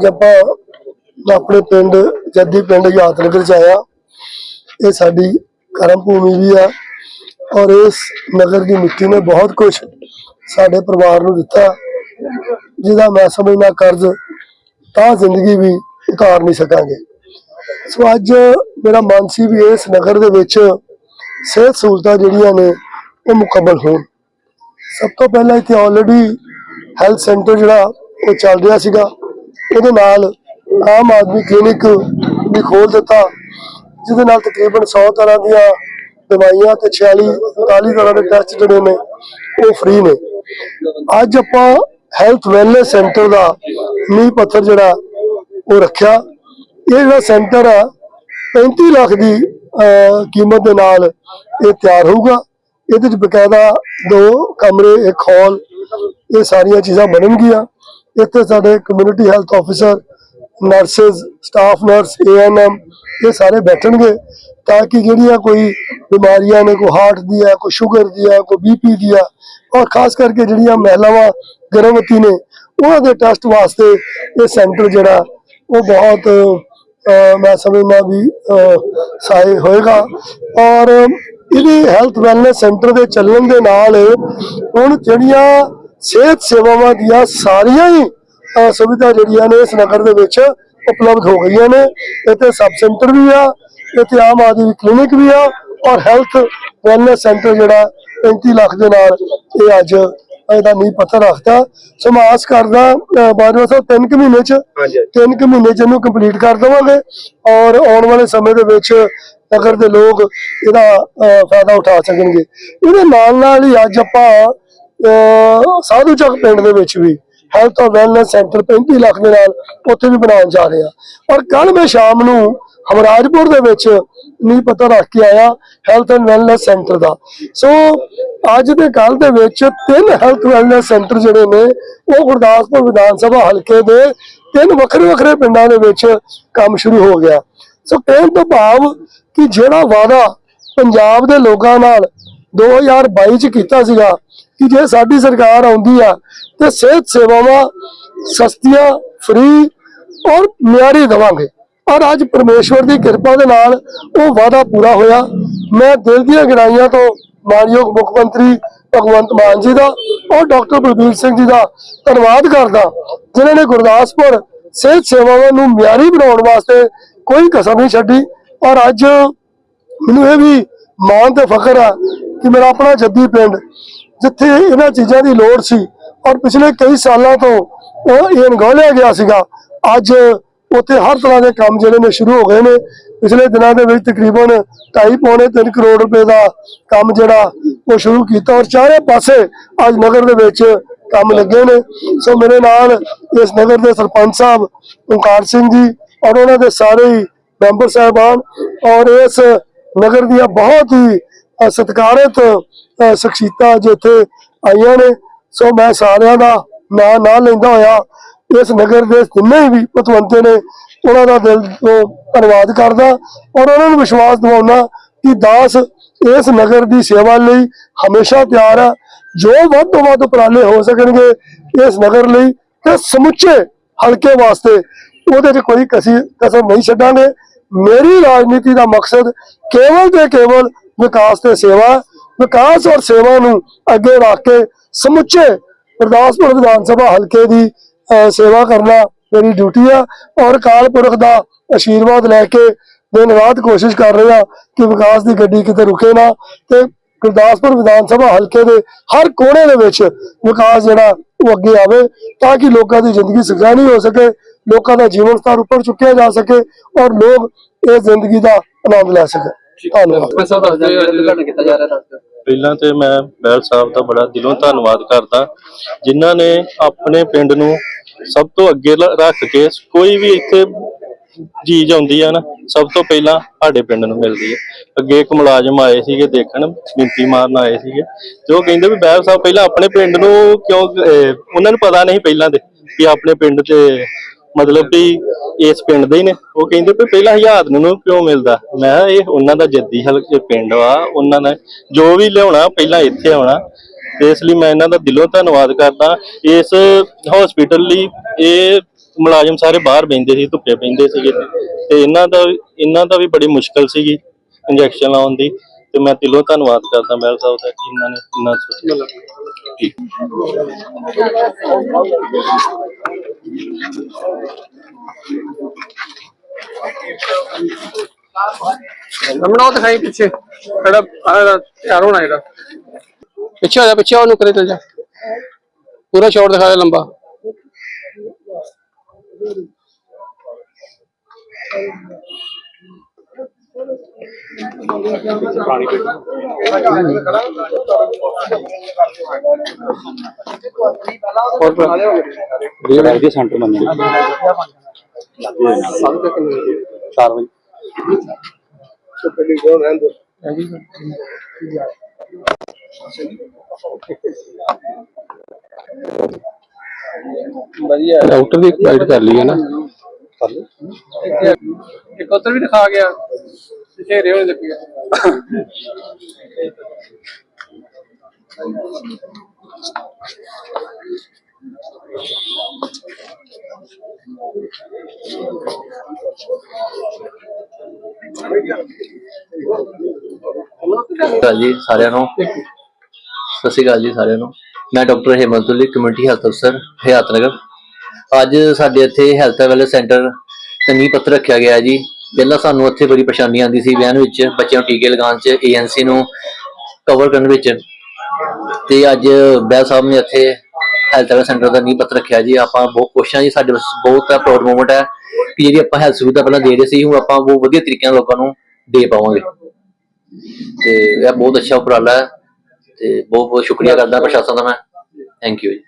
ਅੱਜ ਆਪਾਂ ਆਪਣੇ ਪਿੰਡ, ਜੱਦੀ ਪਿੰਡ ਯਾਦਨਗਰ ਚ ਆਇਆ ਇਹ ਸਾਡੀ ਕਰਮ ਭੂਮੀ ਵੀ ਆ ਔਰ ਇਸ ਨਗਰ ਦੀ ਮਿੱਟੀ ਨੇ ਬਹੁਤ ਕੁਝ ਸਾਡੇ ਪਰਿਵਾਰ ਨੂੰ ਦਿੱਤਾ। ਜਿਹਦਾ ਮੈਂ ਸਮਝਣਾ ਕਰਜ਼, ਤਾਂ ਜ਼ਿੰਦਗੀ ਵੀ ਉਤਾਰ ਨਹੀਂ ਸਕਾਂਗੇ। ਸੋ ਅੱਜ ਮੇਰਾ ਮਨ ਸੀ ਵੀ ਇਸ ਨਗਰ ਦੇ ਵਿੱਚ ਸਿਹਤ ਸਹੂਲਤਾਂ ਜਿਹੜੀਆਂ ਨੇ, ਉਹ ਮੁਕੰਮਲ ਹੋਣ। ਸਭ ਤੋਂ ਪਹਿਲਾਂ ਇੱਥੇ ਆਲਰੇਡੀ ਹੈਲਥ ਸੈਂਟਰ ਜਿਹੜਾ, ਉਹ ਚੱਲ ਰਿਹਾ ਸੀਗਾ। ਇਹਦੇ ਨਾਲ ਆਮ ਆਦਮੀ ਕਲੀਨਿਕ ਵੀ ਖੋਲ ਦਿੱਤਾ, ਜਿਹਦੇ ਨਾਲ ਤਕਰੀਬਨ 100 ਤਰ੍ਹਾਂ ਦੀਆਂ ਦਵਾਈਆਂ ਤੇ 46 39 ਤਰ੍ਹਾਂ ਦੇ ਟੈਸਟ ਜਿਹੜੇ ਨੇ, ਉਹ ਫ੍ਰੀ ਨੇ। ਅੱਜ ਆਪਾਂ ਹੈਲਥ ਵੈਲਨੈਸ ਸੈਂਟਰ ਦਾ ਨੀਂਹ ਪੱਥਰ ਜਿਹੜਾ, ਉਹ ਰੱਖਿਆ। ਇਹ ਜਿਹੜਾ ਸੈਂਟਰ ਆ 35 ਲੱਖ ਦੀ ਕੀਮਤ ਦੇ ਨਾਲ ਇਹ ਤਿਆਰ ਹੋਊਗਾ। ਇਹਦੇ ਵਿੱਚ ਬਕਾਇਦਾ ਦੋ ਕਮਰੇ, ਇੱਕ ਹਾਲ ਇਹ ਸਾਰੀਆਂ ਚੀਜ਼ਾਂ ਬਣਨਗੀਆਂ। ਇੱਥੇ ਸਾਡੇ community health officer nurses staff nurse ANM ਇਹ ਸਾਰੇ ਬੈਠਣਗੇ ਤਾਂ ਕਿ ਜਿਹੜੀਆਂ ਕੋਈ ਬਿਮਾਰੀਆਂ ਨੇ ਕੋਈ ਹਾਰਟ ਦੀ ਹੈ ਕੋਈ ਸ਼ੂਗਰ ਦੀ ਆ ਕੋਈ ਬੀਪੀ ਦੀ ਆ ਔਰ ਖਾਸ ਕਰਕੇ ਜਿਹੜੀਆਂ ਮਹਿਲਾਵਾਂ ਗਰਭਵਤੀ ਨੇ ਉਹਨਾਂ ਦੇ ਟੈਸਟ ਵਾਸਤੇ ਇਹ ਸੈਂਟਰ ਜਿਹੜਾ ਉਹ ਬਹੁਤ ਮੈਂ ਸਮਝਦਾ ਵੀ ਅਹ, ਹੋਏਗਾ। ਔਰ ਇਹਦੇ ਹੈਲਥ ਵੈਲਨੈਸ ਸੈਂਟਰ ਦੇ ਚੱਲਣ ਦੇ ਨਾਲ ਹੁਣ ਜਿਹੜੀਆਂ ਸਿਹਤ ਸੇਵਾਵਾਂ ਦੀਆਂ ਸਾਰੀਆਂ ਹੀ ਸੁਵਿਧਾ ਜਿਹੜੀਆਂ ਨੇ ਇਸ ਨਗਰ ਦੇ ਵਿੱਚ ਉਪਲਬਧ ਹੋ ਗਈਆਂ ਨੇ। ਇੱਥੇ ਸਬ ਸੈਂਟਰ ਵੀ ਆ ਇੱਥੇ ਆਮ ਆਦਮੀ ਕਲੀਨਿਕ ਵੀ ਆ ਔਰ ਹੈਲਥ ਵੈਲਨੈਸ ਸੈਂਟਰ ਜਿਹੜਾ 35 ਲੱਖ ਦੇ ਨਾਲ ਇਹ ਅੱਜ ਇਹਦਾ ਨੀਂਹ ਪੱਥਰ ਰੱਖਤਾ ਸੋ ਮੈਂ ਆਸ ਕਰਦਾ ਬਾਜਵਾ ਸਾਹਿਬ ਤਿੰਨ ਕੁ ਮਹੀਨੇ ਚ ਤਿੰਨ ਕੁ ਮਹੀਨੇ ਚ ਇਹਨੂੰ ਕੰਪਲੀਟ ਕਰ ਦੇਵਾਂਗੇ ਔਰ ਆਉਣ ਵਾਲੇ ਸਮੇਂ ਦੇ ਵਿੱਚ ਨਗਰ ਦੇ ਲੋਕ ਇਹਦਾ ਫਾਇਦਾ ਉਠਾ ਸਕਣਗੇ। ਇਹਦੇ ਨਾਲ ਨਾਲ ਹੀ ਅੱਜ ਆਪਾਂ ਸਾਧੂ ਚੱਕ ਪਿੰਡ ਦੇ ਵਿੱਚ ਵੀ ਹੈਲਥ ਔਰ ਵੈਲਨੈਸ ਸੈਂਟਰ 35 ਲੱਖ ਦੇ ਨਾਲ ਉੱਥੇ ਵੀ ਬਣਾਉਣ ਜਾ ਰਹੇ ਆ ਔਰ ਕੱਲ ਮੈਂ ਸ਼ਾਮ ਨੂੰ ਹਮਰਾਜਪੁਰ ਦੇ ਵਿੱਚ ਨੀ ਪਤਾ ਰੱਖ ਕੇ ਆਇਆ ਹੈਲਥ ਐਂਡ ਵੈਲਨੈਸ ਸੈਂਟਰ ਦਾ। ਸੋ ਅੱਜ ਦੇ ਕੱਲ ਦੇ ਵਿੱਚ ਤਿੰਨ ਹੈਲਥ ਵੈਲਨੈਸ ਸੈਂਟਰ ਜਿਹੜੇ ਨੇ, ਉਹ ਗੁਰਦਾਸਪੁਰ ਵਿਧਾਨ ਸਭਾ ਹਲਕੇ ਦੇ ਤਿੰਨ ਵੱਖਰੇ ਵੱਖਰੇ ਪਿੰਡਾਂ ਦੇ ਵਿੱਚ ਕੰਮ ਸ਼ੁਰੂ ਹੋ ਗਿਆ। ਸੋ ਕਹਿਣ ਤੋਂ ਭਾਵ ਕਿ ਜਿਹੜਾ ਵਾਅਦਾ ਪੰਜਾਬ ਦੇ ਲੋਕਾਂ ਨਾਲ 2022 ਚ ਕੀਤਾ ਸੀਗਾ ਕਿ ਜੇ ਸਾਡੀ ਸਰਕਾਰ ਆਉਂਦੀ ਆ ਤੇ ਸਿਹਤ ਸੇਵਾਵਾਂ ਸਸਤੀਆਂ ਫ੍ਰੀ ਔਰ ਮਿਆਰੀ ਦੇਵਾਂਗੇ। ਔਰ ਅੱਜ ਪਰਮੇਸ਼ਵਰ ਦੀ ਕਿਰਪਾ ਦੇ ਨਾਲ ਉਹ ਵਾਅਦਾ ਪੂਰਾ ਹੋਇਆ। ਮੈਂ ਦਿਲ ਦੀਆਂ ਗਹਿਰਾਈਆਂ ਤੋਂ ਮਾਨਯੋਗ ਮੁੱਖ ਮੰਤਰੀ ਭਗਵੰਤ ਮਾਨ ਜੀ ਦਾ ਔਰ ਡਾਕਟਰ ਬਲਬੀਰ ਸਿੰਘ ਜੀ ਦਾ ਧੰਨਵਾਦ ਕਰਦਾ ਜਿਨ੍ਹਾਂ ਨੇ ਗੁਰਦਾਸਪੁਰ ਸਿਹਤ ਸੇਵਾਵਾਂ ਨੂੰ ਮਿਆਰੀ ਬਣਾਉਣ ਵਾਸਤੇ ਕੋਈ ਕਸਰ ਨਹੀਂ ਛੱਡੀ। ਔਰ ਅੱਜ ਮੈਨੂੰ ਇਹ ਵੀ ਮਾਣ ਤੇ ਫਖਰ ਆ ਕਿ ਮੇਰਾ ਆਪਣਾ ਜੱਦੀ ਪਿੰਡ ਜਿੱਥੇ ਇਹਨਾਂ ਚੀਜ਼ਾਂ ਦੀ ਲੋੜ ਸੀ ਔਰ ਪਿਛਲੇ ਕਈ ਸਾਲਾਂ ਤੋਂ ਉਹ ਇਹ ਅਣਗੌਲਿਆ ਗਿਆ ਸੀਗਾ। ਅੱਜ ਉੱਥੇ ਹਰ ਤਰ੍ਹਾਂ ਦੇ ਕੰਮ ਜਿਹੜੇ ਨੇ ਸ਼ੁਰੂ ਹੋ ਗਏ ਨੇ। ਪਿਛਲੇ ਦਿਨਾਂ ਦੇ ਵਿੱਚ ਤਕਰੀਬਨ 2.5 ਪੌਣੇ 3 ਕਰੋੜ ਰੁਪਏ ਦਾ ਕੰਮ ਜਿਹੜਾ ਉਹ ਸ਼ੁਰੂ ਕੀਤਾ ਔਰ ਚਾਰੇ ਪਾਸੇ ਅੱਜ ਨਗਰ ਦੇ ਵਿੱਚ ਕੰਮ ਲੱਗੇ ਨੇ। ਸੋ ਮੇਰੇ ਨਾਲ ਇਸ ਨਗਰ ਦੇ ਸਰਪੰਚ ਸਾਹਿਬ ਓਂਕਾਰ ਸਿੰਘ ਜੀ ਔਰ ਉਹਨਾਂ ਦੇ ਸਾਰੇ ਹੀ ਮੈਂਬਰ ਸਾਹਿਬਾਨ ਔਰ ਇਸ ਨਗਰ ਦੀਆਂ ਬਹੁਤ ਹੀ ਸਤਿਕਾਰਤ ਸ਼ਖਸੀਅਤਾਂ ਸ਼ਖਸੀਅਤਾਂ ਇੱਥੇ ਆਈਆਂ ਨੇ। ਸੋ ਮੈਂ ਸਾਰਿਆਂ ਦਾ ਨਾਂ ਨਾ ਲੈਂਦਾ ਹੋਇਆ, ਇਸ ਨਗਰ ਦੇ ਜਿੰਨੇ ਵੀ ਪਤਵੰਤੇ ਨੇ, ਉਹਨਾਂ ਦਾ ਦਿਲ ਤੋਂ ਧੰਨਵਾਦ ਕਰਦਾ ਔਰ ਉਹਨਾਂ ਨੂੰ ਵਿਸ਼ਵਾਸ ਦਿਵਾਉਣਾ ਕਿ ਦਾਸ ਇਸ ਨਗਰ ਦੀ ਸੇਵਾ ਲਈ ਹਮੇਸ਼ਾ ਤਿਆਰ ਹੈ ਜੋ ਵੱਧ ਤੋਂ ਵੱਧ ਉਪਰਾਲੇ ਹੋ ਸਕਣਗੇ ਇਸ ਨਗਰ ਲਈ ਤੇ ਸਮੁੱਚੇ ਹਲਕੇ ਵਾਸਤੇ ਉਹਦੇ 'ਚ ਕੋਈ ਕਸੀ ਕਸਰ ਨਹੀਂ ਛੱਡਾਂਗੇ। ਮੇਰੀ ਰਾਜਨੀਤੀ ਦਾ ਮਕਸਦ ਕੇਵਲ ਤੇ ਕੇਵਲ ਵਿਕਾਸ ਤੇ ਸੇਵਾ, ਵਿਕਾਸ ਔਰ ਸੇਵਾ ਨੂੰ ਅੱਗੇ ਰੱਖ ਕੇ ਸਮੁੱਚੇ ਗੁਰਦਾਸਪੁਰ ਵਿਧਾਨ ਸਭਾ ਹਲਕੇ ਦੀ ਸੇਵਾ ਕਰਨਾ ਮੇਰੀ ਡਿਊਟੀ ਆ ਔਰ ਅਕਾਲ ਪੁਰਖ ਦਾ ਆਸ਼ੀਰਵਾਦ ਲੈ ਕੇ ਦਿਨ ਰਾਤ ਕੋਸ਼ਿਸ਼ ਕਰ ਰਹੇ ਆ ਕਿ ਵਿਕਾਸ ਦੀ ਗੱਡੀ ਕਿਤੇ ਰੁਕੇ ਨਾ ਤੇ ਗੁਰਦਾਸਪੁਰ ਵਿਧਾਨ ਸਭਾ ਹਲਕੇ ਦੇ ਹਰ ਕੋਨੇ ਦੇ ਵਿੱਚ ਵਿਕਾਸ ਜਿਹੜਾ ਉਹ ਅੱਗੇ ਆਵੇ ਤਾਂ ਕਿ ਲੋਕਾਂ ਦੀ ਜ਼ਿੰਦਗੀ ਸੁਖਾਲੀ ਹੋ ਸਕੇ, ਲੋਕਾਂ ਦਾ ਜੀਵਨ ਸਤਰ ਉੱਪਰ ਚੁੱਕਿਆ ਜਾ ਸਕੇ ਔਰ ਲੋਕ ਇਹ ਜ਼ਿੰਦਗੀ ਦਾ ਆਨੰਦ ਲੈ ਸਕਣ ਧੰਨਵਾਦ ਮੈਂ ਸਭ ਦੱਸਦੇ ਉਦਘਾਟਨ ਕੀਤਾ ਜਾ ਰਿਹਾ ਹੈ ਪਹਿਲਾਂ ਤੇ ਮੈਂ ਬੈਲ ਸਾਹਿਬ ਦਾ ਬੜਾ ਦਿਲੋਂ ਧੰਨਵਾਦ ਕਰਦਾ। ਜਿਨ੍ਹਾਂ ਨੇ ਆਪਣੇ ਪਿੰਡ ਨੂੰ ਸਭ ਤੋਂ ਅੱਗੇ ਰੱਖ ਕੇ ਕੋਈ ਵੀ ਇੱਥੇ ਚੀਜ਼ ਆਉਂਦੀ ਆ ਨਾ ਸਭ ਤੋਂ ਪਹਿਲਾਂ ਸਾਡੇ ਪਿੰਡ ਨੂੰ ਮਿਲਦੀ ਹੈ ਅੱਗੇ ਇੱਕ ਮੁਲਾਜ਼ਮ ਆਏ ਸੀਗੇ ਦੇਖਣ ਮਿੰਤੀ ਮਾਰਨ ਆਏ ਸੀਗੇ। ਤੇ ਉਹ ਕਹਿੰਦੇ ਵੀ ਬੈਲ ਸਾਹਿਬ ਪਹਿਲਾਂ ਆਪਣੇ ਪਿੰਡ ਨੂੰ ਕਿਉਂ ਉਹਨਾਂ ਨੂੰ ਪਤਾ ਨਹੀਂ ਪਹਿਲਾਂ ਦੇ ਕਿ ਆਪਣੇ ਪਿੰਡ ਤੇ ਮਤਲਬ ਕਿ ਇਸ ਪਿੰਡ ਦੇ ਹੀ ਨੇ। ਉਹ ਕਹਿੰਦੇ ਵੀ ਪਹਿਲਾਂ ਹਜ਼ਾਰ ਨੂੰ ਕਿਉਂ ਮਿਲਦਾ? ਮੈਂ ਕਿਹਾ, ਇਹ ਉਹਨਾਂ ਦਾ ਜੱਦੀ ਹਲਕੇ ਪਿੰਡ ਵਾ ਉਹਨਾਂ ਨੇ ਜੋ ਵੀ ਲਿਆਉਣਾ, ਪਹਿਲਾਂ ਇੱਥੇ ਆਉਣਾ। ਤੇ ਇਸ ਲਈ ਮੈਂ ਇਹਨਾਂ ਦਾ ਦਿਲੋਂ ਧੰਨਵਾਦ ਕਰਦਾ। ਇਸ ਹਸਪੀਟਲ ਲਈ ਇਹ ਮੁਲਾਜ਼ਮ ਸਾਰੇ ਬਾਹਰ ਬੈੰਦੇ ਸੀ, ਧੁੱਪੇ ਬੈੰਦੇ ਸੀਗੇ। ਤੇ ਇਹਨਾਂ ਦਾ ਇਹਨਾਂ ਦਾ ਵੀ ਬੜੀ ਮੁਸ਼ਕਲ ਸੀਗੀ ਇੰਜੈਕਸ਼ਨ ਲਾਉਣ ਦੀ। ਤੇ ਮੈਂ ਦਿਲੋਂ ਧੰਨਵਾਦ ਕਰਦਾ ਮਹਿਲ ਸਾਹਿਬ ਦਾ ਕਿ ਇਹਨਾਂ ਨੇ ਇੰਨਾ ਸੋਚਿਆ। ਰਮਣਾ ਉਹ ਦਿਖਾਈ ਪਿੱਛੇ। ਕਿਹੜਾ, ਆਹ ਤਿਆਰ ਹੋਣਾ ਇਹਦਾ ਪਿੱਛੇ ਹੋ ਜਾ, ਪਿੱਛੇ ਉਹਨੂੰ ਕਰੇ ਚੱਲ ਜਾ। ਪੂਰਾ ਸ਼ਾਟ ਦਿਖਾ ਦੇ ਲੰਬਾ। ਜਿਹੜਾ ਇਹਦੇ ਸੈਂਟਰ ਮੰਨਿਆ ਚਾਰ ਵਜੇ ਵਧੀਆ ਡਾਕਟਰ ਦੀ ਗਾਈਡ ਕਰ ਲਈ ਹੈ ਨਾ। ਕਰ ਲਓ ਇੱਕ ਉੱਧਰ ਵੀ ਦਿਖਾ ਗਿਆ। ਚਿਹਰੇ ਹੋਣੇ ਲੱਗੇ ਸਤਿ ਸ਼੍ਰੀ ਅਕਾਲ ਜੀ ਸਾਰਿਆਂ ਨੂੰ। ਸਤਿ ਸ਼੍ਰੀ ਅਕਾਲ ਜੀ, ਸਾਰਿਆਂ ਨੂੰ। ਮੈਂ ਡਾਕਟਰ ਹੇਮੰਤੁਲੀ ਕਮਿਊਨਿਟੀ ਹੈਲਥ ਅਫਸਰ ਹਯਾਤ ਨਗਰ। ਅੱਜ ਸਾਡੇ ਇੱਥੇ ਹੈਲਥ ਵੈਲਨੈਸ ਸੈਂਟਰ ਨੀਂਹ ਪੱਥਰ ਰੱਖਿਆ ਗਿਆ ਜੀ। ਪਹਿਲਾਂ ਸਾਨੂੰ ਇੱਥੇ ਬੜੀ ਪਰੇਸ਼ਾਨੀ ਆਉਂਦੀ ਸੀ ਵੈਨ ਵਿੱਚ, ਬੱਚਿਆਂ ਨੂੰ ਟੀਕੇ ਲਗਾਉਣ 'ਚ ਏਐਨਸੀ ਨੂੰ ਕਵਰ ਕਰਨ ਵਿੱਚ। ਤੇ ਅੱਜ ਬੈਲ ਸਾਹਿਬ ਨੇ ਇੱਥੇ ਹੈਲਥ ਕੇਅਰ ਸੈਂਟਰ ਦਾ ਨੀਂਹ ਪੱਥਰ ਰੱਖਿਆ ਜੀ। ਆਪਾਂ ਬਹੁਤ ਖੁਸ਼ ਹਾਂ ਜੀ, ਸਾਡੇ ਵਾਸਤੇ ਬਹੁਤ ਪ੍ਰਾਊਡ ਮੂਮੈਂਟ ਹੈ ਕਿ ਜਿਹੜੀ ਆਪਾਂ ਹੈਲਥ ਸੁਵਿਧਾ ਪਹਿਲਾਂ ਦੇ ਰਹੇ ਸੀ, ਹੁਣ ਆਪਾਂ ਬਹੁਤ ਵਧੀਆ ਤਰੀਕੇ ਨਾਲ ਲੋਕਾਂ ਨੂੰ ਦੇ ਪਾਵਾਂਗੇ। ਤੇ ਇਹ ਬਹੁਤ ਅੱਛਾ ਉਪਰਾਲਾ ਹੈ ਤੇ ਬਹੁਤ ਬਹੁਤ ਸ਼ੁਕਰੀਆ ਕਰਦਾ ਪ੍ਰਸ਼ਾਸਨ ਦਾ ਮੈਂ। ਥੈਂਕ ਯੂ ਜੀ।